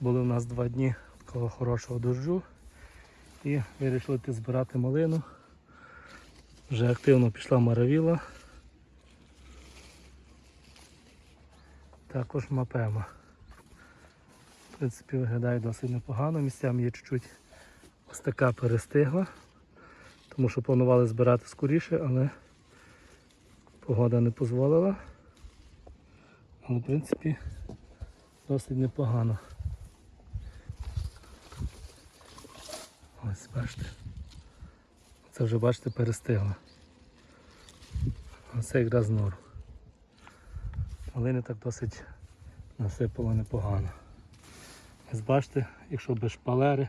Були у нас два дні такого хорошого дощу і вирішили йти збирати малину. Вже активно пішла маравіла. Також мапема. В принципі, виглядає досить непогано. Місцями є чуть-чуть ось така перестигла, тому що планували збирати скоріше, але погода не дозволила. Але в принципі досить непогано. Ось бачите. Це вже бачите перестигла. Оце якраз норм. Малини так досить насипало непогано. Ось бачите, якщо без шпалери,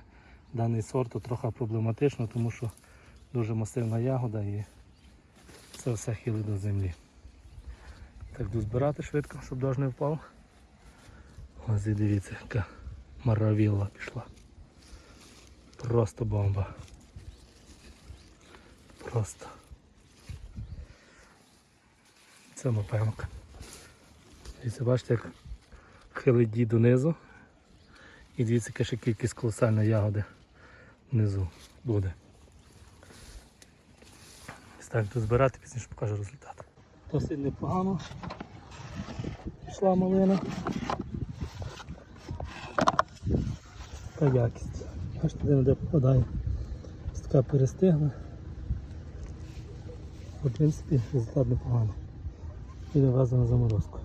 даний сорт то трохи проблематично, тому що дуже масивна ягода і це все хилить до землі. Так буду збирати швидко, щоб дощ не впав. Ось і дивіться, яка маравілла пішла. Просто бомба. Просто. Це мапемка. Дивіться, бачите, як хилить дід донизу. І дивіться, яка ще кількість колосальної ягоди внизу буде. Так тут збирати, пізніше покажу результат. Досить непогано. Пішла малина. Така якість. Бачите, де де попадає. Ось така перестигла. В принципі, результат непогано. І на заморозку.